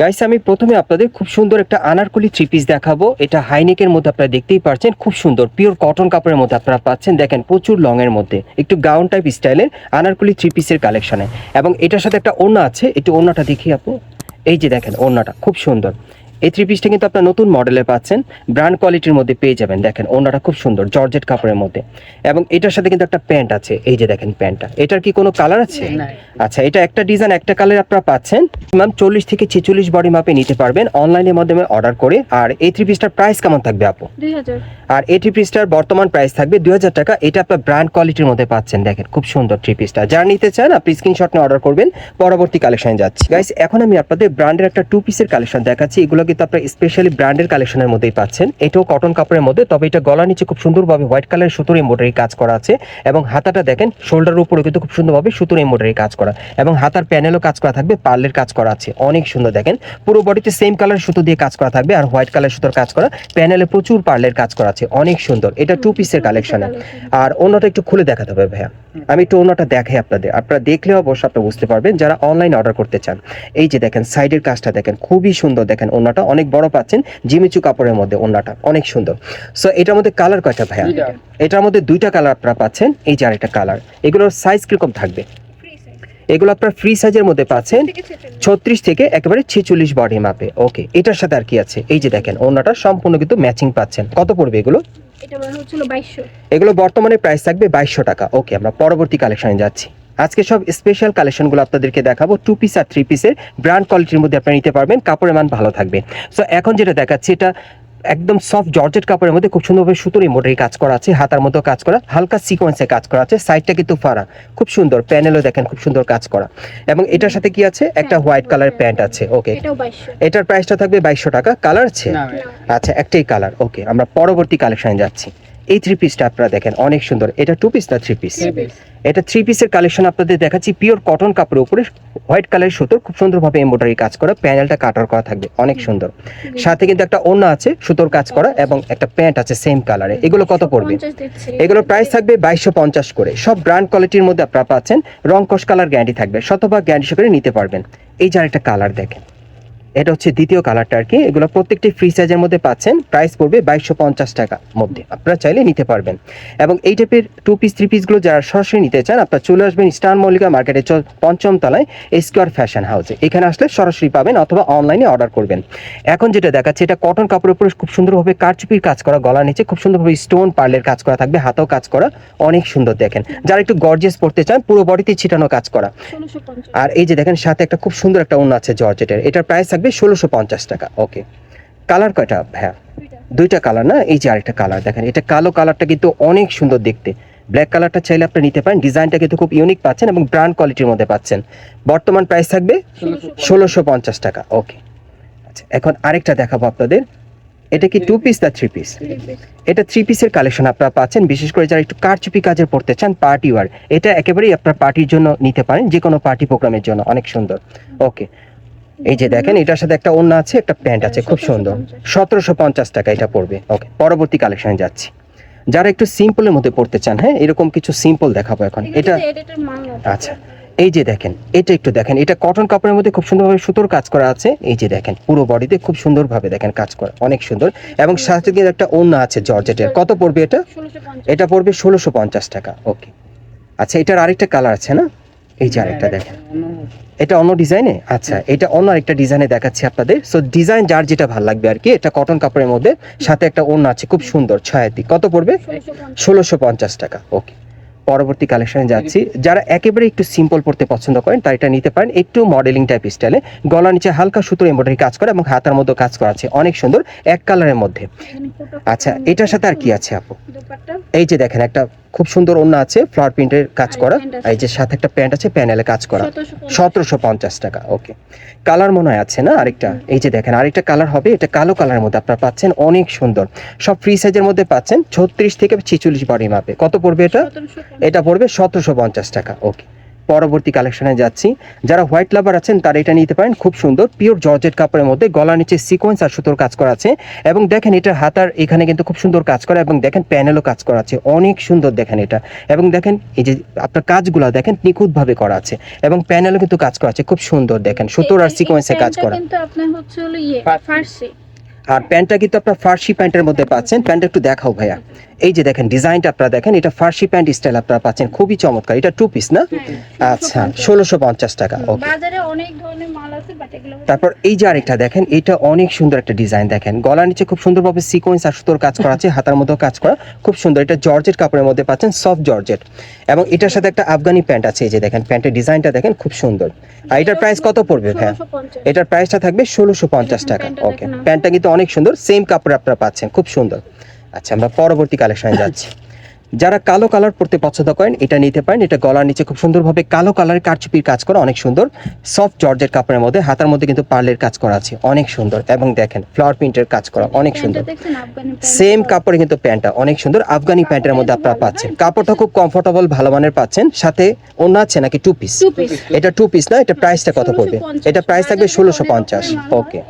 Guys আমি প্রথমে আপনাদের খুব সুন্দর একটা আনারকলি থ্রি পিস দেখাবো। এটা হাইনেকের মধ্যে আপনারা দেখতেই পাচ্ছেন খুব সুন্দর। পিওর কটন কাপড়ের মধ্যে আপনারা পাচ্ছেন, দেখেন প্রচুর লং এর মধ্যে। একটু গাউন টাইপ স্টাইলের আনারকলি থ্রি পিসের কালেকশনে এবং এটার সাথে একটা ওড়না আছে, একটু ওড়নাটা দেখি আপনি এই যে দেখেন, ওড়নাটা, খুব সুন্দর। এই থ্রি পিসটা কিন্তু আপনার নতুন মডেলের পাচ্ছেন। ব্র্যান্ড কোয়ালিটির মধ্যে পেয়ে যাবেন। দেখেন ওড়নাটা খুব সুন্দর জর্জেট কাপড়ের মধ্যে। এবং এটার সাথে কিন্তু একটা প্যান্ট আছে। এই যে দেখেন প্যান্টটা। এটার কি কোনো কালার আছে? আচ্ছা এটা একটা ডিজাইন একটা কালার আপনারা পাচ্ছেন। ম্যাম চল্লিশ থেকে ছেচল্লিশ বডি মাপে নিতে পারবেন। অনলাইনের মাধ্যমে অর্ডার করে। আর এই থ্রি পিসটার প্রাইস কেমন থাকবে আপু? আর এই থ্রি পিসটার বর্তমান প্রাইস থাকবে দুই হাজার টাকা। এটা আপনার ব্র্যান্ড কোয়ালিটির মধ্যে পাচ্ছেন। দেখেন খুব সুন্দর থ্রি পিসটা যারা নিতে চান আপনি স্ক্রিনশট নিয়ে অর্ডার করবেন। পরবর্তী কালেকশনে যাচ্ছি। গাইস এখন আমি আপনাদের ব্র্যান্ডের একটা টু পিসের কালেকশন দেখাচ্ছি। এগুলো কিন্তু আপনার স্পেশালি ব্র্যান্ডের কালেকশনের মধ্যেই পাচ্ছেন। এটাও কটন কাপড়ের মধ্যে, তবে এটা গলা নিচে খুব সুন্দরভাবে হোয়াইট কালারের সুতোর এমব্রয়ডারি কাজ করা আছে এবং হাতাটা দেখেন শোল্ডারের উপরে কিন্তু খুব সুন্দরভাবে সুতোর এমব্রয়ডারি কাজ করা। এবং হাতার প্যানেলও কাজ করা থাকবে, পার্লের কাজ করা আছে, অনেক সুন্দর দেখেন। পুরো বডিতে সেম কালার সুতো দিয়ে কাজ করা থাকবে, আর হোয়াইট কালার সুতোর কাজ করা প্যানেলে প্রচুর পার্লের কাজ করা আছে, অনেক সুন্দর। এটা টু পিসের কালেকশনে আর অন্যটা একটু খুলে দেখাতে হবে ভাইয়া। আমি একটু ওনাটা দেখাই আপনাদের। আপনারা দেখলে অবশ্য আপনারা বুঝতে পারবেন যারা অনলাইন অর্ডার করতে চান। এই যে দেখেন সাইডের কাজটা দেখেন খুবই সুন্দর দেখেন ওনাটা অনেক বড় পাচ্ছেন জিমিচু কাপড়ের মধ্যে ওনাটা অনেক সুন্দর। সো এটার মধ্যে কালার কয়টা ভাইয়া? এটার মধ্যে দুইটা কালার আপনারা পাচ্ছেন এই যে আরেকটা কালার এগুলোর সাইজ কীরকম থাকবে? এগুলো আপনার ফ্রি সাইজের মধ্যে পাচ্ছেন ছত্রিশ থেকে একেবারে ছেচল্লিশ বডি মাপে ওকে এটার সাথে আর কি আছে? এই যে দেখেন অন্যটা সম্পূর্ণ কিন্তু ম্যাচিং পাচ্ছেন। কত পড়বে এগুলো? এগুলো বর্তমানে প্রাইস থাকবে বাইশশো টাকা। ওকে আমরা পরবর্তী কালেকশনে যাচ্ছি। আজকে সব স্পেশাল কালেকশনগুলো আপনাদেরকে দেখাবো। টু পিস আর থ্রি পিসের ব্র্যান্ড কোয়ালিটির মধ্যে আপনারা নিতে পারবেন। কাপড়ের মান ভালো থাকবে। সো এখন যেটা দেখাচ্ছি এটা একদম সফট জর্জেট কাপড়ের মধ্যে খুব সুন্দরভাবে সুতোর এমব্রয়ডারি কাজ করা আছে হাতার মতো কাজ করা হালকা সিকোয়েন্সে কাজ করা আছে সাইডটা কিন্তু ফাড়া খুব সুন্দর প্যানেলও দেখেন খুব সুন্দর কাজ করা। এবং এটার সাথে কি আছে? একটা হোয়াইট কালার প্যান্ট আছে ওকে এটার প্রাইসটা থাকবে বাইশশো টাকা কালার আছে? আচ্ছা একটাই কালার ওকে আমরা পরবর্তী কালেকশনে যাচ্ছি। এই থ্রি পিসটা আপনারা দেখেন অনেক সুন্দর। এটা টু পিস না থ্রি পিস এটা থ্রি পিসের কালেকশন আপনাদের দেখাচ্ছি পিওর কটন কাপড়ের উপরে হোয়াইট কালারের সুতোর খুব সুন্দরভাবে এমব্রয়ডারি কাজ করা প্যানেলটা কাটার করা থাকবে অনেক সুন্দর। সাথে কিন্তু একটা ওড়না আছে সুতোর কাজ করা এবং একটা প্যান্ট আছে সেম কালারে এগুলো কত পড়বে? এগুলো প্রাইস থাকবে বাইশশো পঞ্চাশ করে। সব ব্র্যান্ড কোয়ালিটির মধ্যে আপনারা পাচ্ছেন রং কস কালার গ্যারান্টি থাকবে শতভাগ গ্যারান্টি সহকারে নিতে পারবেন। এই যার একটা কালার দেখেন। এটা হচ্ছে দ্বিতীয় কালারটা আর কি এগুলো প্রত্যেকটি ফ্রি সাইজের মধ্যে পাচ্ছেন। প্রাইস পড়বে বাইশশো পঞ্চাশ টাকা মধ্যে। আপনারা চাইলে নিতে পারবেন। এবং এই টাইপের টু পিস থ্রি পিসগুলো যারা সরাসরি নিতে চান আপনারা চলে আসবেন স্টার মল্লিকা মার্কেটের পঞ্চম তলায় স্কোয়ার ফ্যাশন হাউসে এখানে আসলে সরাসরি পাবেন অথবা অনলাইনে অর্ডার করবেন। এখন যেটা দেখাচ্ছে এটা কটন কাপড়ের উপরে খুব সুন্দরভাবে কারচুপির কাজ করা গলার নিচে খুব সুন্দরভাবে স্টোন পার্লের কাজ করা থাকবে হাতেও কাজ করা অনেক সুন্দর দেখেন। যারা একটু গর্জেস পড়তে চান পুরো বডিতে ছিটানো কাজ করা। আর এই যে দেখেন সাথে একটা খুব সুন্দর একটা অন্য আছে জর্জেটের এটার প্রাইস থাকবে ষোলোশো পঞ্চাশ টাকা। ওকে কালার কয়টা? হ্যাঁ। দুইটা। কালার না? এই যে আরেকটা কালার দেখেন এটা কালো কালারটা কিন্তু অনেক সুন্দর দেখতে। ব্ল্যাক কালারটা চাইলে আপনি নিতে পারেন। ডিজাইনটা কিন্তু খুব ইউনিক পাচ্ছেন এবং ব্র্যান্ড কোয়ালিটির মধ্যে পাচ্ছেন। বর্তমান প্রাইস থাকবে ষোলোশো পঞ্চাশ টাকা। ওকে আচ্ছা এখন আরেকটা দেখাবো আপনাদের। এটা কি টু পিস না থ্রি পিস এটা থ্রি পিসের কালেকশন আপনারা পাচ্ছেন। বিশেষ করে যারা একটু কারচুপি কাজের পড়তে চান পার্টি ওয়ার এটা একেবারেই আপনার পার্টির জন্য নিতে পারেন যে কোনো পার্টি প্রোগ্রামের জন্য। অনেক সুন্দর। ওকে এই যে দেখেন এটার সাথে একটা ওড়না আছে একটা প্যান্ট আছে খুব সুন্দর। সতেরোশো পঞ্চাশ টাকা এটা পড়বে। ওকে পরবর্তী কালেকশনে যাচ্ছি। যারা একটু সিম্পলের মধ্যে পড়তে চান হ্যাঁ এরকম কিছু সিম্পল দেখাবো এখন। এটা আচ্ছা এই যে দেখেন এটা একটু দেখেন এটা কটন কাপড়ের মধ্যে খুব সুন্দরভাবে সুতোর কাজ করা আছে। এই যে দেখেন পুরো বডিতে খুব সুন্দরভাবে দেখেন কাজ করা অনেক সুন্দর। এবং সাথে কিন্তু একটা ওড়না আছে জর্জেটের। কত পড়বে এটা? এটা পড়বে ষোলোশো পঞ্চাশ টাকা। ওকে আচ্ছা এটার আরেকটা কালার আছে না? এই যে আরেকটা দেখেন। এটা অন্য ডিজাইনে? আচ্ছা এটা অন্য আরেকটা ডিজাইনে দেখাচ্ছি আপনাদের। সো ডিজাইন যার যেটা ভালো লাগবে আর কি, এটা কটন কাপড়ের মধ্যে, সাথে একটা ওড়না আছে, খুব সুন্দর ছয়াতি কত পড়বে? ষোলোশো পঞ্চাশ টাকা। ওকে পরবর্তী কালেকশনে যাচ্ছি। যারা একেবারে একটু সিম্পল পড়তে পছন্দ করেন, তারা এটা নিতে পারেন। একটু মডেলিং টাইপ স্টাইলে গলা নিচে হালকা সুতোর এমব্রয়ডারি কাজ করা এবং হাতার মধ্যে কাজ করা আছে। অনেক সুন্দর, এক কালারের মধ্যে। আচ্ছা এটার সাথে আর কি আছে, আপু? এই যে দেখেন একটা খুব সুন্দর অন্য আছে ফ্লাওয়ার প্রিন্টের কাজ করা। এই যে সাথে একটা প্যান্ট আছে প্যানেলে কাজ করা। সতেরোশো পঞ্চাশ। টাকা ওকে কালার মনে হয় আছে না আরেকটা? এই যে দেখেন আরেকটা কালার হবে এটা কালো কালারের মধ্যে আপনারা পাচ্ছেন অনেক সুন্দর। সব ফ্রি সাইজের মধ্যে পাচ্ছেন ছত্রিশ থেকে ছিচল্লিশ বডি মাপে কত পড়বে এটা? এটা পড়বে সতেরোশো পঞ্চাশ টাকা ওকে পরবর্তী কালেকশনে যাচ্ছি। যারা হোয়াইট লাভার আছেন তারা এটা নিতে পারেন। খুব সুন্দর পিওর জর্জেট কাপড়ের মধ্যে গলার নিচে সিকোয়েন্স আর সুতোর কাজ করা আছে। এবং দেখেন এটার হাতার এখানে কিন্তু খুব সুন্দর কাজ করা এবং দেখেন প্যানেলও কাজ করা আছে। অনেক সুন্দর দেখেন এটা। এবং দেখেন এই যে আপনার কাজগুলো দেখেন নিখুঁতভাবে করা আছে। এবং প্যানেলও কিন্তু কাজ করা আছে। খুব সুন্দর দেখেন সুতোর আর সিকোয়েন্সে কাজ করা। কিন্তু আপনার হচ্ছে হলো ইয়ে। ফার্সি। আর প্যান্টটা কিন্তু আপনার ফার্সি প্যান্টের মধ্যে পাচ্ছেন। প্যান্টটা একটু দেখাও ভাইয়া। এই যে দেখেন ডিজাইনটা আপনারা দেখেন এটা ফার্সি প্যান্ট স্টাইল আপনারা পাচ্ছেন। খুবই চমৎকার। এটা টু পিস না? হ্যাঁ, আচ্ছা ষোলোশো পঞ্চাশ টাকা ওকে তারপর এই যে আরেকটা দেখেন এটা অনেক সুন্দর একটা ডিজাইন দেখেন। গলার নিচে খুব সুন্দরভাবে সিকোয়েন্স আর সুতোর কাজ করা আছে হাতার মধ্যেও কাজ করা খুব সুন্দর। এটা জর্জেট কাপড়ের মধ্যে পাচ্ছেন সফট জর্জেট। এবং এটার সাথে একটা আফগানি প্যান্ট আছে এই যে দেখেন প্যান্টের ডিজাইনটা দেখেন খুব সুন্দর। আর এটার প্রাইস কত পড়বে হ্যাঁ? এটার প্রাইসটা থাকবে ষোলোশো পঞ্চাশ টাকা ওকে প্যান্টটা কিন্তু অনেক সুন্দর সেম কাপড় আপনারা পাচ্ছেন খুব সুন্দর। আচ্ছা আমরা পরবর্তী কালেকশনে যাচ্ছি। যারা কালো কালার পরতে পছন্দ করেন এটা নিতে পারেন। এটা গলার নিচে খুব সুন্দরভাবে কালো কালারের কারচুপির কাজ করা অনেক সুন্দর। সফট জর্জের কাপড়ের মধ্যে হাতার মধ্যে কিন্তু পার্লের কাজ করা আছে অনেক সুন্দর। এবং দেখেন ফ্লাওয়ার প্রিন্টের কাজ করা অনেক সুন্দর। সেম কাপড়ে কিন্তু প্যান্টটা অনেক সুন্দর। আফগানি প্যান্টের মধ্যে আপনারা পাচ্ছেন। কাপড়টা খুব কমফোর্টেবল ভালো মানের পাচ্ছেন। সাথে অন্য আছে নাকি টু পিস টু পিস এটা টু পিস না এটা প্রাইসটা কত পড়বে? এটা প্রাইস থাকবে ষোলোশো পঞ্চাশ। ওকে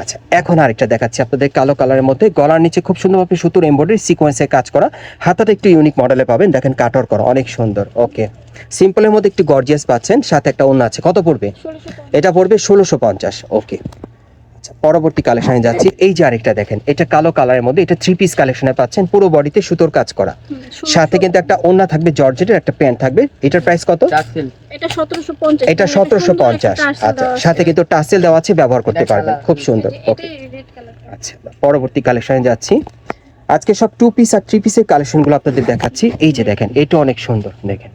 আচ্ছা এখন আরেকটা দেখাচ্ছি আপনাদের কালো কালারের মধ্যে। গলার নিচে খুব সুন্দরভাবে সুতোর এমব্রয়ডারি সিকোয়েন্সে কাজ করা। হাতাটা একটু ইউনিক মডেলে পাবেন। দেখেন কাটর করা অনেক সুন্দর। ওকে সিম্পলের মধ্যে একটু গর্জিয়াস পাচ্ছেন সাথে একটা অন্য আছে। কত পড়বে? এটা পড়বে ষোলোশো পঞ্চাশ। ওকে আচ্ছা পরবর্তী কালেকশনে যাচ্ছি। এই যে আরেকটা দেখেন এটা কালো কালারের মধ্যে এটা থ্রি পিস কালেকশনে পাচ্ছেন পুরো বডিতে সুতোর কাজ করা। সাথে কিন্তু একটা ওন্না থাকবে জর্জেটের একটা প্যান্ট থাকবে। এটার প্রাইস কত? এটা সতেরোশো পঞ্চাশ। আচ্ছা সাথে কিন্তু টাসেল দেওয়া আছে ব্যবহার করতে পারবেন। খুব সুন্দর। ওকে আচ্ছা পরবর্তী কালেকশনে যাচ্ছি। আজকে সব টু পিস আর থ্রি পিসের কালেকশনগুলো আপনাদের দেখাচ্ছি। এই যে দেখেন এটা অনেক সুন্দর দেখেন।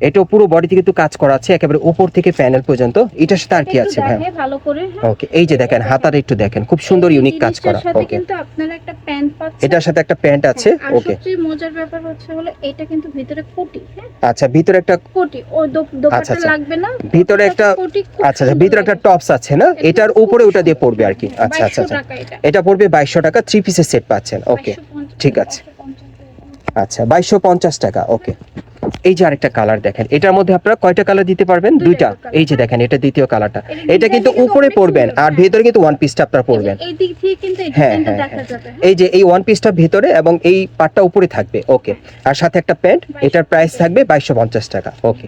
এটাও পুরো বডিতে কিন্তু কাজ করা আছে একেবারে উপর থেকে প্যানেল পর্যন্ত। এটার সাথে আর কি আছে ভাই? ভালো করে হ্যাঁ। ওকে এই যে দেখেন হাতার একটু দেখেন খুব সুন্দর ইউনিক কাজ করা। ওকে কিন্তু আপনারা একটা প্যান্ট পাচ্ছেন। এটার সাথে একটা প্যান্ট আছে? হ্যাঁ, ওকে সবচেয়ে মজার ব্যাপার হচ্ছে হলো এটা কিন্তু ভিতরে কোটি হ্যাঁ। আচ্ছা ভিতরে একটা কোটি ও দোপাট্টা আচ্ছা। লাগবে না ভিতরে একটা কোটি আচ্ছা আচ্ছা ভিতরে একটা টপস আছে না? এটার উপরে ওটা দিয়ে পড়বে আর কি। আচ্ছা আচ্ছা আচ্ছা। এটা। এটা পড়বে বাইশশো টাকা থ্রি পিসের সেট পাচ্ছেন। ওকে ঠিক আছে। 2250 আচ্ছা বাইশশো পঞ্চাশ টাকা ওকে। এই যে আরেকটা কালার দেখেন এটার মধ্যে আপনারা কয়টা কালার দিতে পারবেন? দুইটা। এই যে দেখেন এটা দ্বিতীয় কালারটা। এটা এটা কিন্তু উপরে পড়বেন আর হ্যাঁ। ভেতরে কিন্তু ওয়ান পিসটা আপনারা পড়বেন। এই দিক থেকে কিন্তু এই হ্যাঁ, হ্যাঁ, দেখা যাবে হ্যাঁ। এই যে এই ওয়ান পিসটা ভেতরে এবং এই পাটটা উপরে থাকবে ওকে। আর সাথে একটা প্যান্ট এটার প্রাইস থাকবে বাইশশো পঞ্চাশ টাকা ওকে।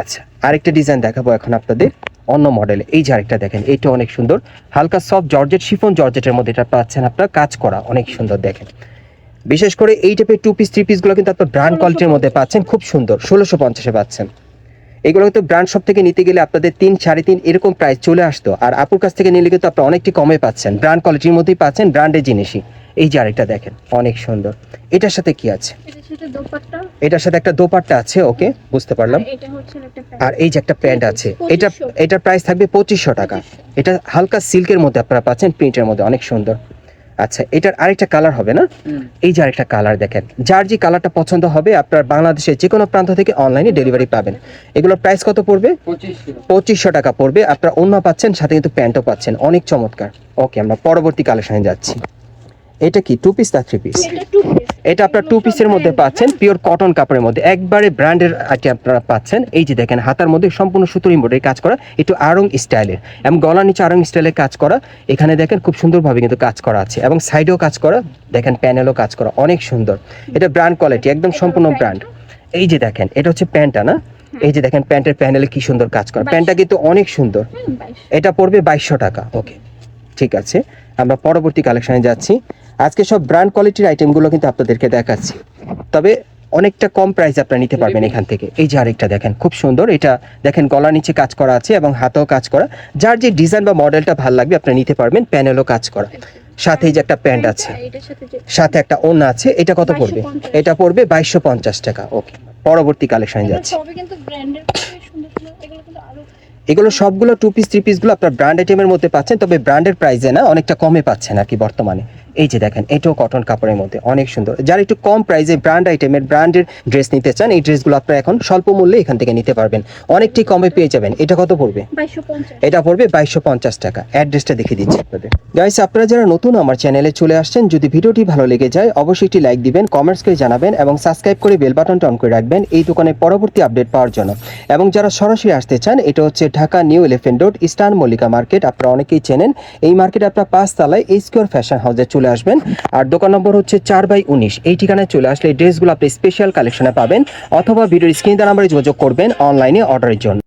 আচ্ছা আরেকটা ডিজাইন দেখাবো এখন আপনাদের অন্য মডেলে এই যে আরেকটা দেখেন এইটা অনেক সুন্দর। হালকা সফট জর্জেট শিফন জর্জেটের মধ্যে এটা পাচ্ছেন আপনার কাজ করা অনেক সুন্দর দেখেন। বিশেষ করে এই টাইপের টু পিস থ্রি পিসগুলো কিন্তু আপনার ব্র্যান্ড কোয়ালিটির মধ্যে পাচ্ছেন খুব সুন্দর ষোলোশো পঞ্চাশে পাচ্ছেন। এগুলো কিন্তু ব্র্যান্ড শপ থেকে নিতে গেলে আপনাদের তিন সাড়ে তিন এরকম প্রাইস চলে আসতো। আর আপুর কাছ থেকে নিলে কিন্তু আপনারা অনেকটি কমে পাচ্ছেন ব্র্যান্ড কোয়ালিটির মধ্যেই পাচ্ছেন ব্র্যান্ডের জিনিসই। এই যে আরেকটা দেখেন অনেক সুন্দর। এটার সাথে কি আছে? এটার সাথে একটা দোপাট্টা আছে ওকে বুঝতে পারলাম। আর এই যে একটা প্যান্ট আছে এটা এটার প্রাইস থাকবে পঁচিশশো টাকা। এটা হালকা সিল্কের মধ্যে আপনারা পাচ্ছেন প্রিন্টের মধ্যে অনেক সুন্দর। আচ্ছা এটার আরেকটা কালার হবে না? এই যে আরেকটা কালার দেখেন যার যে কালারটা পছন্দ হবে আপনার বাংলাদেশের যে কোনো প্রান্ত থেকে অনলাইনে ডেলিভারি পাবেন। এগুলোর প্রাইস কত পড়বে? পঁচিশশো। টাকা পড়বে। আপনার অন্য পাচ্ছেন সাথে কিন্তু প্যান্টও পাচ্ছেন। অনেক চমৎকার। ওকে আমরা পরবর্তী কালেকশনে যাচ্ছি। এটা কি? টু পিস না থ্রি পিস এটা টু পিস এটা আপনার টু পিসের মধ্যে পাচ্ছেন পিওর কটন কাপড়ের মধ্যে। একবারে ব্র্যান্ডের আইটেম আপনারা পাচ্ছেন। এই যে দেখেন হাতার মধ্যে সম্পূর্ণ সুতোর এমব্রয়ডারি কাজ করা একটু আরং স্টাইলের এবং গলার নিচে আরং স্টাইলের কাজ করা। এখানে দেখেন খুব সুন্দরভাবে কিন্তু কাজ করা আছে এবং সাইডেও কাজ করা দেখেন প্যানেলও কাজ করা অনেক সুন্দর। এটা ব্র্যান্ড কোয়ালিটি একদম সম্পূর্ণ ব্র্যান্ড এই যে দেখেন এটা হচ্ছে প্যান্টটা না? এই যে দেখেন প্যান্টের প্যানেলে কি সুন্দর কাজ করা। প্যান্টটা কিন্তু অনেক সুন্দর। এটা পড়বে বাইশশো টাকা। ওকে ঠিক আছে। আমরা পরবর্তী কালেকশনে যাচ্ছি। আজকে সব ব্র্যান্ড কোয়ালিটির আইটেমগুলো কিন্তু আপনাদেরকে দেখাচ্ছি। তবে অনেকটা কম প্রাইসে আপনারা নিতে পারবেন এখান থেকে। এই যে আরেকটা দেখেন খুব সুন্দর। এটা দেখেন গলার নিচে কাজ করা আছে এবং হাতেও কাজ করা। যার যে ডিজাইন বা মডেলটা ভালো লাগবে আপনারা নিতে পারবেন প্যানেলও কাজ করা। সাথে এই যে একটা প্যান্ট আছে। সাথে একটা ওড়না আছে। এটা কত পড়বে? এটা পড়বে বাইশশো পঞ্চাশ টাকা। ওকে পরবর্তী কালেকশনে যাচ্ছি। সবই কিন্তু ব্র্যান্ডের সুন্দর সুন্দর এগুলো কিন্তু আরও এগুলো সবগুলো টু পিস থ্রি পিসগুলো আপনার ব্র্যান্ড আইটেমের মধ্যে পাচ্ছেন তবে ব্র্যান্ডের প্রাইসে না অনেকটা কমে পাচ্ছেন আর কি বর্তমানে। এই যে দেখেন এটাও কটন কাপড়ের মধ্যে অনেক সুন্দর। যারা একটু কম প্রাইসে ব্র্যান্ড আইটেমের ব্র্যান্ডের ড্রেস নিতে চান এই ড্রেসগুলো আপনারা এখন স্বল্প মূল্যে এখান থেকে নিতে পারবেন। অনেকটি কমে পেয়ে যাবেন। এটা কত পড়বে? এটা পড়বে বাইশশো পঞ্চাশ টাকা। অ্যাড্রেসটা দেখিয়ে দিচ্ছি আপনাদের। গাইস আপনারা যারা নতুন আমার চ্যানেলে চলে আসছেন যদি ভিডিওটি ভালো লেগে যায় অবশ্যই একটি লাইক দিবেন কমেন্টস করে জানাবেন এবং সাবস্ক্রাইব করে বেল বাটনটা অন করে রাখবেন এই দোকানের পরবর্তী আপডেট পাওয়ার জন্য। এবং যারা সরাসরি আসতে চান এটা হচ্ছে Dhaka new elephant road eastern Mallika market. আপনারা অনেকেই চেনেন এই মার্কেট আপনার পাঁচ তালায় এই স্কোয়ার ফ্যাশন হাউসে চলে আসবেন। আর দোকান নম্বর হচ্ছে চার বাই উনিশ। এই ঠিকানায় চলে আসলে ড্রেসগুলো আপনি স্পেশাল কালেকশনে পাবেন অথবা ভিডিওর স্ক্রিন নাম্বারে যোগাযোগ করবেন অনলাইনে অর্ডারের জন্য।